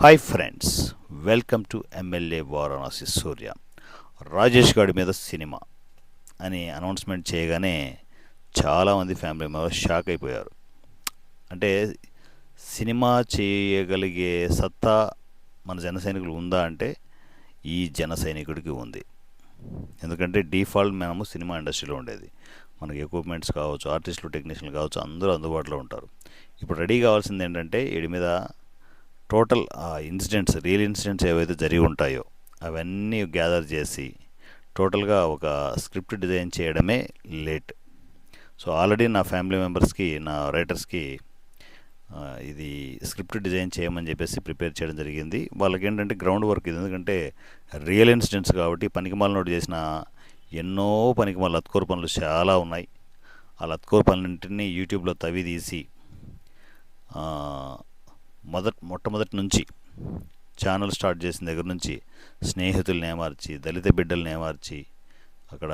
Hi friends welcome to MLA Varanasi Surya Rajesh గారి మీద cinema అని అనౌన్స్మెంట్ చేయగానే చాలామంది ఫ్యామిలీ మెంబర్స్ షాక్ అయిపోయారు. అంటే సినిమా చేయగలిగే సత్తా మన జన సైనికులు ఉందా అంటే ఈ జన సైనికుడికి ఉంది. ఎందుకంటే డిఫాల్ట్ మనము సినిమా ఇండస్ట్రీలో ఉండేది. మనకి ఎక్విప్మెంట్స్ కావచ్చు ఆర్టిస్టులు టెక్నీషియన్లు కావచ్చు అందరూ అందుబాటులో ఉంటారు. ఇప్పుడు రెడీ కావాల్సింది ఏంటంటే వీడి మీద టోటల్ ఆ ఇన్సిడెంట్స్ రియల్ ఇన్సిడెంట్స్ ఏవైతే జరిగి ఉంటాయో అవన్నీ గ్యాదర్ చేసి టోటల్గా ఒక స్క్రిప్ట్ డిజైన్ చేయడమే లేట్. సో ఆల్రెడీ నా ఫ్యామిలీ మెంబర్స్కి నా రైటర్స్కి ఇది స్క్రిప్ట్ డిజైన్ చేయమని చెప్పేసి ప్రిపేర్ చేయడం జరిగింది. వాళ్ళకి ఏంటంటే గ్రౌండ్ వర్క్ ఇది. ఎందుకంటే రియల్ ఇన్సిడెంట్స్ కాబట్టి పనికిమాల నోటు చేసిన ఎన్నో పనికిమాల లత్కోర్ పనులు చాలా ఉన్నాయి. ఆ లత్కోర్ పనులన్నింటినీ యూట్యూబ్లో తవి తీసి మొదట్ మొట్టమొదటి నుంచి ఛానల్ స్టార్ట్ చేసిన దగ్గర నుంచి స్నేహితుల్ని ఏమార్చి దళిత బిడ్డల్ని ఏమార్చి అక్కడ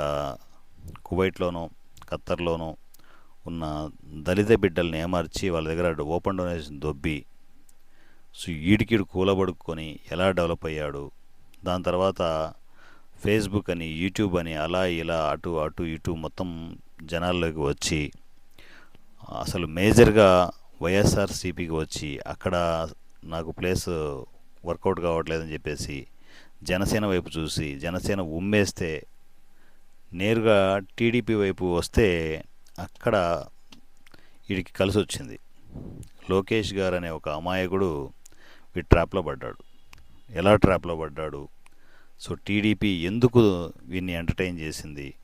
కువైట్లోనో ఖత్తర్లోనో ఉన్న దళిత బిడ్డల్ని ఏమార్చి వాళ్ళ దగ్గర ఓపెన్ డొనేషన్ దొబ్బి సో ఈడికిడు కూలబడుకొని ఎలా డెవలప్ అయ్యాడు దాని తర్వాత ఫేస్బుక్ అని యూట్యూబ్ అని అలా ఇలా అటు అటు ఇటు మొత్తం జనాల్లోకి వచ్చి అసలు మేజర్గా వైఎస్ఆర్సీపీకి వచ్చి అక్కడ నాకు ప్లేస్ వర్కౌట్ కావట్లేదని చెప్పేసి జనసేన వైపు చూసి జనసేన ఉమ్మేస్తే నేరుగా టీడీపీ వైపు వస్తే అక్కడ వీడికి కలిసి వచ్చింది. లోకేష్ గారు అనే ఒక అమాయకుడు వీడి ట్రాప్లో పడ్డాడు. ఎలా ట్రాప్లో పడ్డాడు? సో టీడీపీ ఎందుకు వీడిని ఎంటర్టైన్ చేసింది?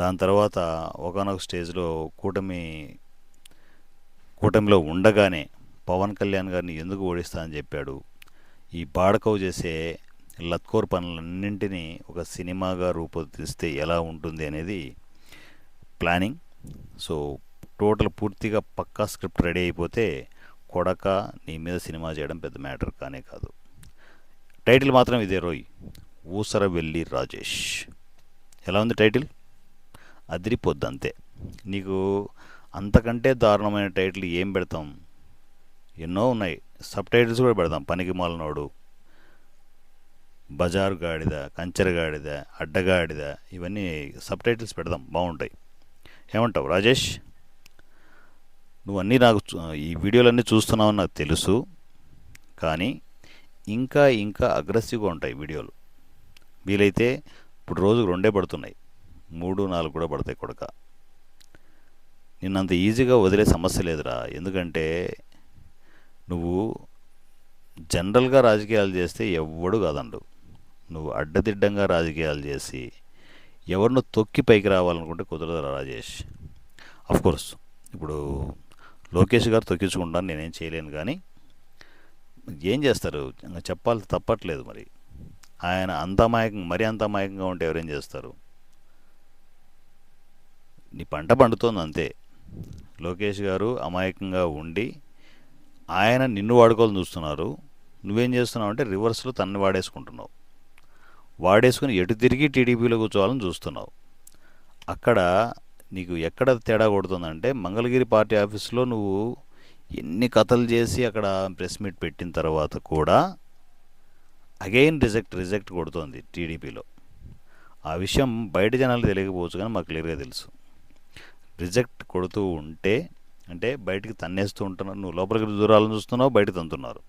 దాని తర్వాత ఒకనొక స్టేజ్లో కూటమి కూటమిలో ఉండగానే పవన్ కళ్యాణ్ గారిని ఎందుకు ఓడిస్తా అని చెప్పాడు. ఈ బాడకవు చేసే లత్కోర్ పనులన్నింటినీ ఒక సినిమాగా రూపొందిస్తే ఎలా ఉంటుంది అనేది ప్లానింగ్. సో టోటల్ పూర్తిగా పక్కా స్క్రిప్ట్ రెడీ అయిపోతే కొడక నీ మీద సినిమా చేయడం పెద్ద మ్యాటర్ కానే కాదు. టైటిల్ మాత్రం ఇదే రోయ్ ఊసర వెళ్ళి రాజేష్. ఎలా ఉంది టైటిల్? అదిరిపోద్ది అంతే నీకు అంతకంటే దారుణమైన టైటిల్ ఏం పెడతాం? ఎన్నో ఉన్నాయి. సబ్ టైటిల్స్ కూడా పెడతాం పనికి మాలనోడు. బజారు గాడిద కంచెర గాడిద అడ్డగాడిద ఇవన్నీ సబ్ టైటిల్స్ పెడదాం. బాగుంటాయి. ఏమంటావు రాజేష్? నువ్వు అన్నీ నాకు ఈ వీడియోలన్నీ చూస్తున్నావని నాకు తెలుసు. కానీ ఇంకా ఇంకా అగ్రెసివ్గా ఉంటాయి వీడియోలు. వీలైతే ఇప్పుడు రోజుకు రెండే పడుతున్నాయి. మూడు నాలుగు కూడా పడతాయి కొడక. నిన్నంత ఈజీగా వదిలే సమస్య లేదురా. ఎందుకంటే నువ్వు జనరల్గా రాజకీయాలు చేస్తే ఎవ్వడు కాదండు. నువ్వు అడ్డదిడ్డంగా రాజకీయాలు చేసి ఎవరినో తొక్కి పైకి రావాలనుకుంటే కుదరదు రాజేష్. అఫ్ కోర్స్ ఇప్పుడు లోకేష్ గారు తొక్కించుకుంటాను నేనేం చేయలేను కానీ ఏం చేస్తారు? ఇంకా చెప్పాలి తప్పట్లేదు మరి. ఆయన అంత మరీ అంతమాయకంగా ఉంటే ఎవరేం చేస్తారు? నీ పంట పండుతోంది అంతే. లోకేష్ గారు అమాయకంగా ఉండి ఆయన నిన్ను వాడుకోవాలని చూస్తున్నారు. నువ్వేం చేస్తున్నావు అంటే రివర్స్లో తన్ని వాడేసుకుంటున్నావు. వాడేసుకుని ఎటు తిరిగి టీడీపీలో కూర్చోవాలని చూస్తున్నావు. అక్కడ నీకు ఎక్కడ తేడా కొడుతుందంటే మంగళగిరి పార్టీ ఆఫీస్లో నువ్వు ఎన్ని కథలు చేసి అక్కడ ప్రెస్ మీట్ పెట్టిన తర్వాత కూడా అగైన్ రిజెక్ట్ రిజెక్ట్ కొడుతోంది టీడీపీలో. ఆ విషయం బయట జనాలు తెలియకపోవచ్చు కానీ మాకు క్లియర్గా తెలుసు. రిజెక్ట్ కొడుతూ ఉంటే అంటే బయటికి తన్నేస్తూ ఉంటున్నారు. నువ్వు లోపలికి దూరాలను చూస్తున్నావు బయట తంతున్నారు.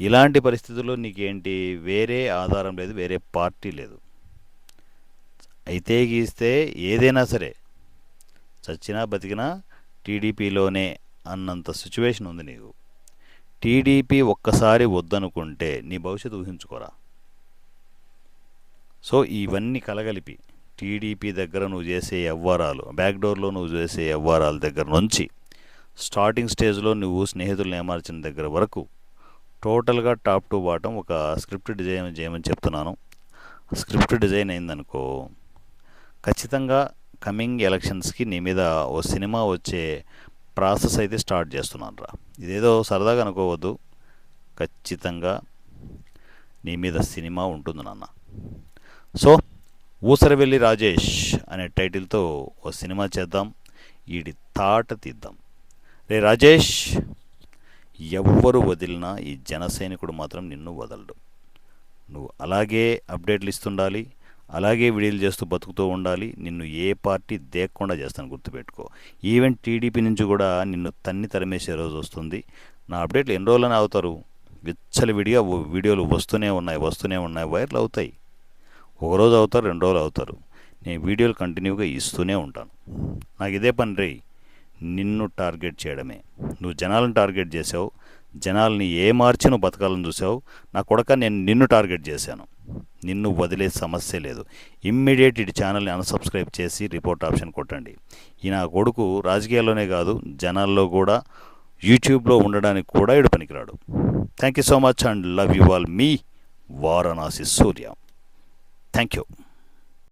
ఇలాంటి పరిస్థితుల్లో నీకేంటి? వేరే ఆధారం లేదు వేరే పార్టీ లేదు. అయితే గీస్తే ఏదైనా సరే చచ్చినా బతికినా టీడీపీలోనే అన్నంత సిచ్యువేషన్ ఉంది నీకు. టీడీపీ ఒక్కసారి వద్దనుకుంటే నీ భవిష్యత్తు ఊహించుకోరా. సో ఇవన్నీ కలగలిపి. టీడీపీ దగ్గర నువ్వు చేసే వ్యవహారాలు బ్యాక్ డోర్లో నువ్వు చేసే వ్యవహారాల దగ్గర నుంచి స్టార్టింగ్ స్టేజ్లో నువ్వు స్నేహితులను ఏమార్చిన దగ్గర వరకు టోటల్గా టాప్ టు బాటం ఒక స్క్రిప్ట్ డిజైన్ చేయమని చెప్తున్నాను. స్క్రిప్ట్ డిజైన్ అయిందనుకో ఖచ్చితంగా కమింగ్ ఎలక్షన్స్కి నీ మీద ఓ సినిమా వచ్చే ప్రాసెస్ అయితే స్టార్ట్ చేస్తున్నాను రా. ఇదేదో సరదాగా అనుకోవద్దు. ఖచ్చితంగా నీ మీద సినిమా ఉంటుంది నాన్న. సో ఊసరవెల్లి రాజేష్ అనే టైటిల్తో ఓ సినిమా చేద్దాం ఈడి తాట తీద్దాం. రే రాజేష్ ఎవ్వరు వదిలినా ఈ జనసైనికుడు మాత్రం నిన్ను వదలడు. నువ్వు అలాగే అప్డేట్లు ఇస్తుండాలి అలాగే వీడియోలు చేస్తూ బతుకుతూ ఉండాలి నిన్ను ఏ పార్టీ దేక్కకుండా చేస్తాను గుర్తుపెట్టుకో. ఈవెన్ టీడీపీ నుంచి కూడా నిన్ను తన్ని తరిమేసే రోజు వస్తుంది. నా అప్డేట్లు ఎన్ని రోజులనే అవుతారు విచ్చలవిడిగా వ- వీడియోలు వస్తూనే ఉన్నాయి వస్తూనే ఉన్నాయి వైరల్ అవుతాయి. ఒక రోజు అవుతారు రెండు రోజులు అవుతారు. నేను వీడియోలు కంటిన్యూగా ఇస్తూనే ఉంటాను. నాకు ఇదే పని రే నిన్ను టార్గెట్ చేయడమే. నువ్వు జనాలను టార్గెట్ చేసావు జనాల్ని ఏ మార్చి నువ్వు బతకాలని చూసావు నా కొడక నేను నిన్ను టార్గెట్ చేశాను. నిన్ను వదిలే సమస్య లేదు. ఇమ్మీడియట్ ఇటు ఛానల్ని అన్సబ్స్క్రైబ్ చేసి రిపోర్ట్ ఆప్షన్ కొట్టండి. ఈ నా కొడుకు రాజకీయాల్లోనే కాదు జనాల్లో కూడా యూట్యూబ్లో ఉండడానికి కూడా ఇడు పనికిరాడు. Thank you so much and love you all me Varanasi Surya. Thank you